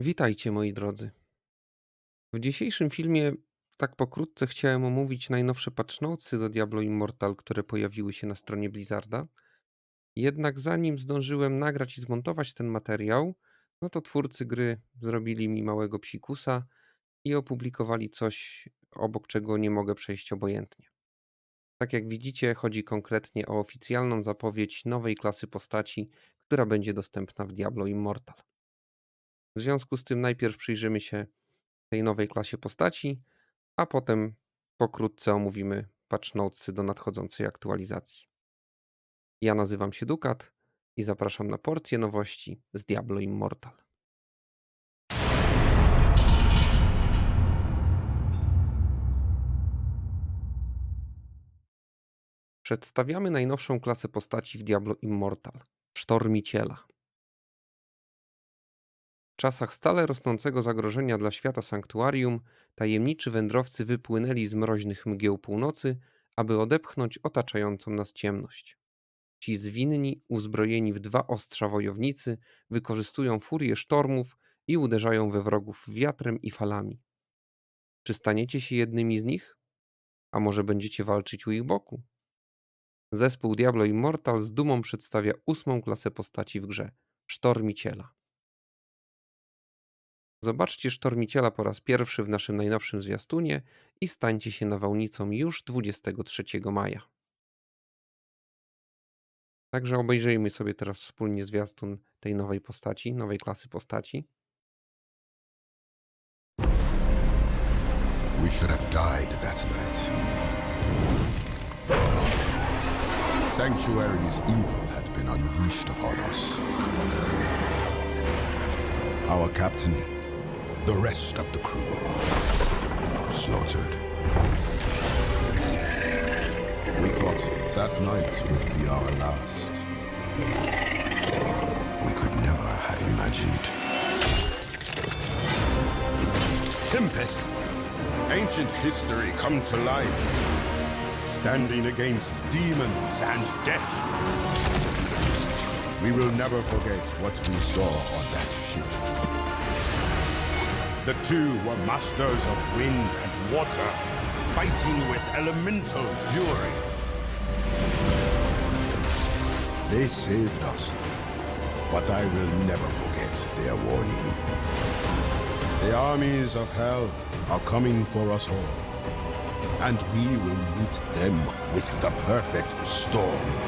Witajcie moi drodzy. W dzisiejszym filmie tak pokrótce chciałem omówić najnowsze patch notesy do Diablo Immortal, które pojawiły się na stronie Blizzarda. Jednak zanim zdążyłem nagrać i zmontować ten materiał, no to twórcy gry zrobili mi małego psikusa i opublikowali coś, obok czego nie mogę przejść obojętnie. Tak jak widzicie, chodzi konkretnie o oficjalną zapowiedź nowej klasy postaci, która będzie dostępna w Diablo Immortal. W związku z tym najpierw przyjrzymy się tej nowej klasie postaci, a potem pokrótce omówimy patch notesy do nadchodzącej aktualizacji. Ja nazywam się Dukat i zapraszam na porcję nowości z Diablo Immortal. Przedstawiamy najnowszą klasę postaci w Diablo Immortal Sztormiciela. Czasach stale rosnącego zagrożenia dla świata sanktuarium, tajemniczy wędrowcy wypłynęli z mroźnych mgieł północy, aby odepchnąć otaczającą nas ciemność. Ci zwinni, uzbrojeni w dwa ostrza wojownicy, wykorzystują furię sztormów i uderzają we wrogów wiatrem i falami. Czy staniecie się jednymi z nich? A może będziecie walczyć u ich boku? Zespół Diablo Immortal z dumą przedstawia ósmą klasę postaci w grze Sztormiciela. Zobaczcie Sztormiciela po raz pierwszy w naszym najnowszym zwiastunie i stańcie się nawałnicą już 23 maja. Także obejrzyjmy sobie teraz wspólnie zwiastun tej nowej postaci, nowej klasy postaci. We should have died that night. Sanctuary's evil had been unleashed upon us. Our captain, the rest of the crew, slaughtered. We thought that night would be our last. We could never have imagined. Tempests! Ancient history come to life. Standing against demons and death. We will never forget what we saw on that ship. The two were masters of wind and water, fighting with elemental fury. They saved us, but I will never forget their warning. The armies of hell are coming for us all. And we will meet them with the perfect storm.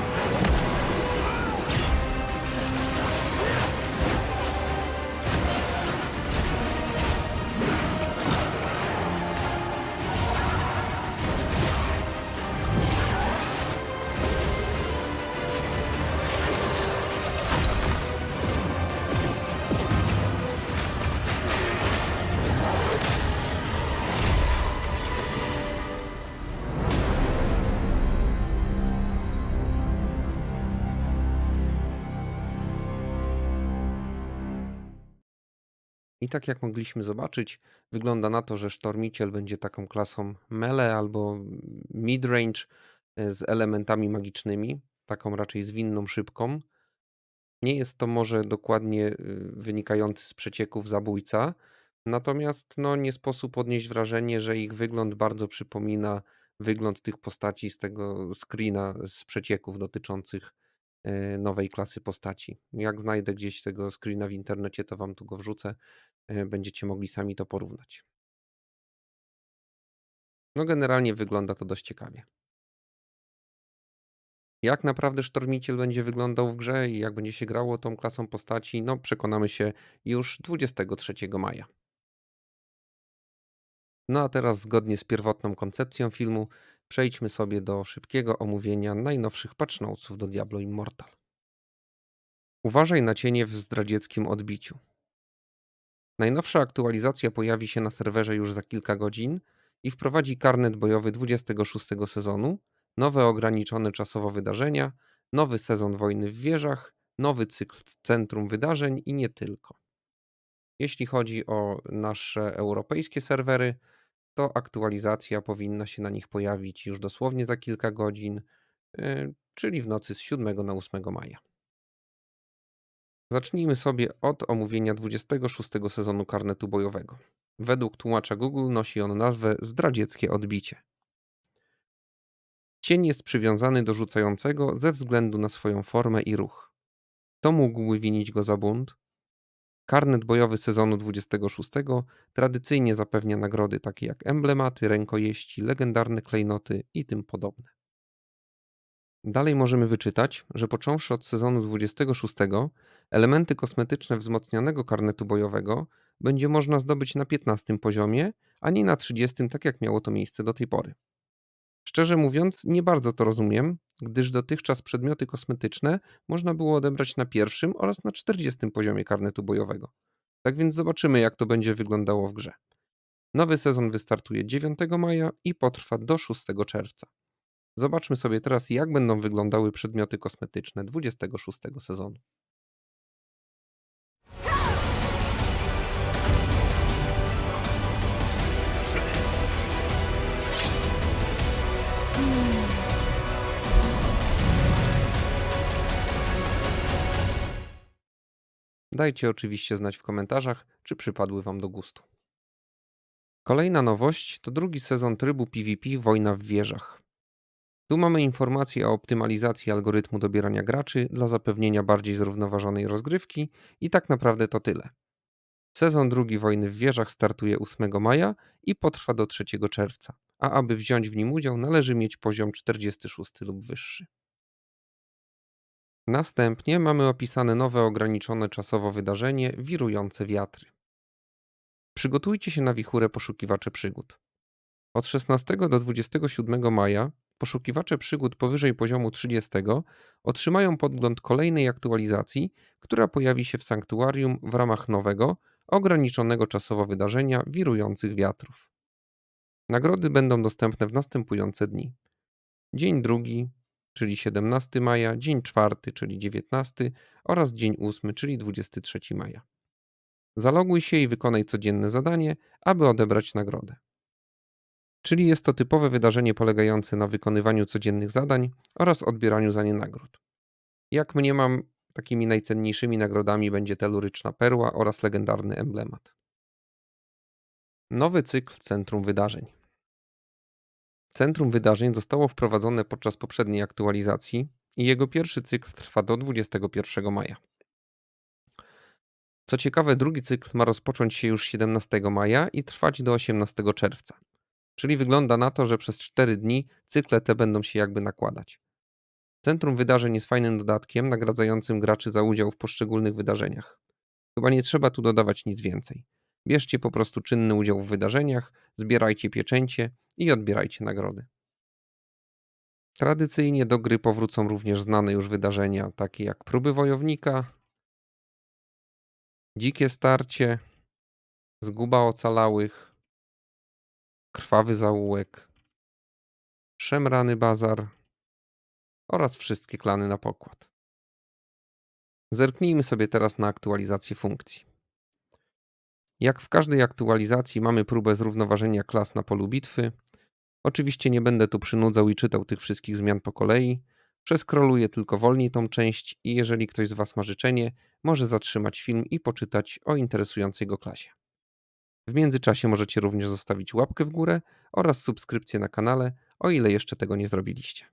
I tak jak mogliśmy zobaczyć, wygląda na to, że Sztormiciel będzie taką klasą melee albo midrange e, z elementami magicznymi, taką raczej zwinną, szybką. Nie jest to może dokładnie y, wynikający z przecieków zabójca, natomiast no, nie sposób odnieść wrażenie, że ich wygląd bardzo przypomina wygląd tych postaci z tego screena z przecieków dotyczących e, nowej klasy postaci. Jak znajdę gdzieś tego screena w internecie, to wam tu go wrzucę. e, Będziecie mogli sami to porównać. No generalnie wygląda to dość ciekawie. Jak naprawdę Sztormiciel będzie wyglądał w grze i jak będzie się grało tą klasą postaci, no przekonamy się już 23 maja. No a teraz zgodnie z pierwotną koncepcją filmu przejdźmy sobie do szybkiego omówienia najnowszych patch notesów do Diablo Immortal. Uważaj na cienie w zdradzieckim odbiciu. Najnowsza aktualizacja pojawi się na serwerze już za kilka godzin i wprowadzi karnet bojowy 26 sezonu, nowe ograniczone czasowo wydarzenia, nowy sezon wojny w wieżach, nowy cykl centrum wydarzeń i nie tylko. Jeśli chodzi o nasze europejskie serwery, to aktualizacja powinna się na nich pojawić już dosłownie za kilka godzin, yy, czyli w nocy z 7 na 8 maja. Zacznijmy sobie od omówienia 26 sezonu karnetu bojowego. Według tłumacza Google nosi on nazwę Zdradzieckie odbicie. Cień jest przywiązany do rzucającego ze względu na swoją formę i ruch. Kto mógłby winić go za bunt? Karnet bojowy sezonu 26 tradycyjnie zapewnia nagrody takie jak emblematy, rękojeści, legendarne klejnoty i tym podobne. Dalej możemy wyczytać, że począwszy od sezonu 26, elementy kosmetyczne wzmocnionego karnetu bojowego będzie można zdobyć na 15 poziomie, a nie na 30, tak jak miało to miejsce do tej pory. Szczerze mówiąc, nie bardzo to rozumiem, gdyż dotychczas przedmioty kosmetyczne można było odebrać na pierwszym oraz na 40 poziomie karnetu bojowego. Tak więc zobaczymy, jak to będzie wyglądało w grze. Nowy sezon wystartuje 9 maja i potrwa do 6 czerwca. Zobaczmy sobie teraz, jak będą wyglądały przedmioty kosmetyczne 26 sezonu. Dajcie oczywiście znać w komentarzach, czy przypadły Wam do gustu. Kolejna nowość to drugi sezon trybu PvP Wojna w wieżach. Tu mamy informacje o optymalizacji algorytmu dobierania graczy dla zapewnienia bardziej zrównoważonej rozgrywki i tak naprawdę to tyle. Sezon drugi Wojny w wieżach startuje 8 maja i potrwa do 3 czerwca, a aby wziąć w nim udział należy mieć poziom 46 lub wyższy. Następnie mamy opisane nowe ograniczone czasowo wydarzenie Wirujące wiatry. Przygotujcie się na wichurę poszukiwacze przygód. Od 16 do 27 maja poszukiwacze przygód powyżej poziomu 30 otrzymają podgląd kolejnej aktualizacji, która pojawi się w sanktuarium w ramach nowego, ograniczonego czasowo wydarzenia Wirujących wiatrów. Nagrody będą dostępne w następujące dni. Dzień drugi, czyli 17 maja, dzień czwarty, czyli 19 oraz dzień ósmy, czyli 23 maja. Zaloguj się i wykonaj codzienne zadanie, aby odebrać nagrodę. Czyli jest to typowe wydarzenie polegające na wykonywaniu codziennych zadań oraz odbieraniu za nie nagród. Jak mniemam, takimi najcenniejszymi nagrodami będzie teluryczna perła oraz legendarny emblemat. Nowy cykl Centrum Wydarzeń. Centrum Wydarzeń zostało wprowadzone podczas poprzedniej aktualizacji i jego pierwszy cykl trwa do 21 maja. Co ciekawe, drugi cykl ma rozpocząć się już 17 maja i trwać do 18 czerwca. Czyli wygląda na to, że przez 4 dni cykle te będą się jakby nakładać. Centrum Wydarzeń jest fajnym dodatkiem nagradzającym graczy za udział w poszczególnych wydarzeniach. Chyba nie trzeba tu dodawać nic więcej. Bierzcie po prostu czynny udział w wydarzeniach, zbierajcie pieczęcie i odbierajcie nagrody. Tradycyjnie do gry powrócą również znane już wydarzenia, takie jak próby wojownika, dzikie starcie, zguba ocalałych, krwawy zaułek, szemrany bazar oraz wszystkie klany na pokład. Zerknijmy sobie teraz na aktualizację funkcji. Jak w każdej aktualizacji mamy próbę zrównoważenia klas na polu bitwy. Oczywiście nie będę tu przynudzał i czytał tych wszystkich zmian po kolei. Przeskroluję tylko wolniej tą część i jeżeli ktoś z Was ma życzenie, może zatrzymać film i poczytać o interesującej go klasie. W międzyczasie możecie również zostawić łapkę w górę oraz subskrypcję na kanale, o ile jeszcze tego nie zrobiliście.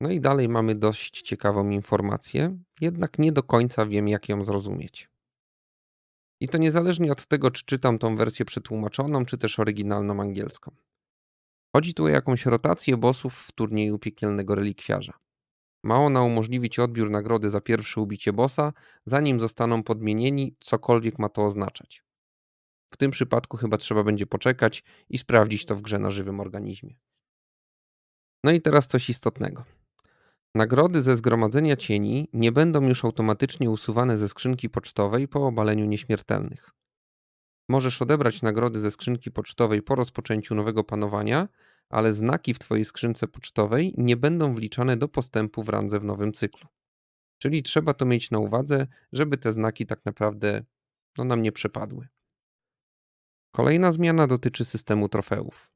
No i dalej mamy dość ciekawą informację, jednak nie do końca wiem, jak ją zrozumieć. I to niezależnie od tego, czy czytam tą wersję przetłumaczoną, czy też oryginalną angielską. Chodzi tu o jakąś rotację bossów w turnieju piekielnego relikwiarza. Ma ona umożliwić odbiór nagrody za pierwsze ubicie bossa, zanim zostaną podmienieni, cokolwiek ma to oznaczać. W tym przypadku chyba trzeba będzie poczekać i sprawdzić to w grze na żywym organizmie. No i teraz coś istotnego. Nagrody ze zgromadzenia cieni nie będą już automatycznie usuwane ze skrzynki pocztowej po obaleniu nieśmiertelnych. Możesz odebrać nagrody ze skrzynki pocztowej po rozpoczęciu nowego panowania, ale znaki w Twojej skrzynce pocztowej nie będą wliczane do postępu w randze w nowym cyklu. Czyli trzeba to mieć na uwadze, żeby te znaki tak naprawdę no, nam nie przepadły. Kolejna zmiana dotyczy systemu trofeów.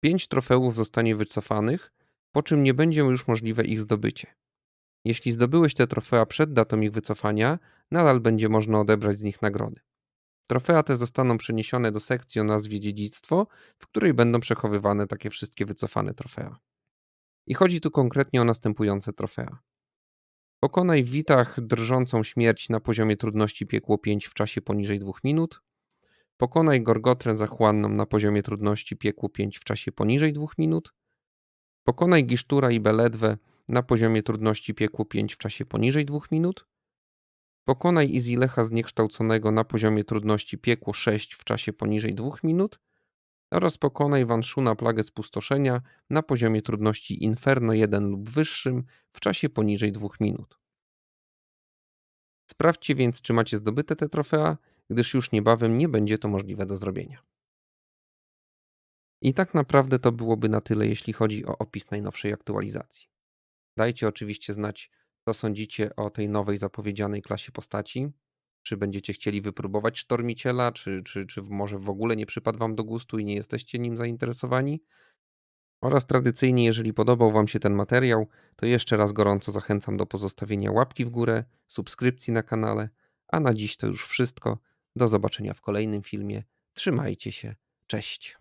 5 trofeów zostanie wycofanych, po czym nie będzie już możliwe ich zdobycie. Jeśli zdobyłeś te trofea przed datą ich wycofania, nadal będzie można odebrać z nich nagrody. Trofea te zostaną przeniesione do sekcji o nazwie Dziedzictwo, w której będą przechowywane takie wszystkie wycofane trofea. I chodzi tu konkretnie o następujące trofea. Pokonaj w witach drżącą śmierć na poziomie trudności piekło 5 w czasie poniżej 2 minut. Pokonaj gorgotrę zachłanną na poziomie trudności piekło 5 w czasie poniżej 2 minut. Pokonaj gisztura i beledwę na poziomie trudności piekło 5 w czasie poniżej 2 minut. Pokonaj Izilecha zniekształconego na poziomie trudności piekło 6 w czasie poniżej 2 minut oraz pokonaj Wanshuna plagę spustoszenia na poziomie trudności Inferno 1 lub wyższym w czasie poniżej 2 minut. Sprawdźcie więc, czy macie zdobyte te trofea, gdyż już niebawem nie będzie to możliwe do zrobienia. I tak naprawdę to byłoby na tyle, jeśli chodzi o opis najnowszej aktualizacji. Dajcie oczywiście znać, co sądzicie o tej nowej zapowiedzianej klasie postaci. Czy będziecie chcieli wypróbować Sztormiciela, czy, czy, czy może w ogóle nie przypadł Wam do gustu i nie jesteście nim zainteresowani? Oraz tradycyjnie, jeżeli podobał Wam się ten materiał, to jeszcze raz gorąco zachęcam do pozostawienia łapki w górę, subskrypcji na kanale, a na dziś to już wszystko. Do zobaczenia w kolejnym filmie. Trzymajcie się. Cześć.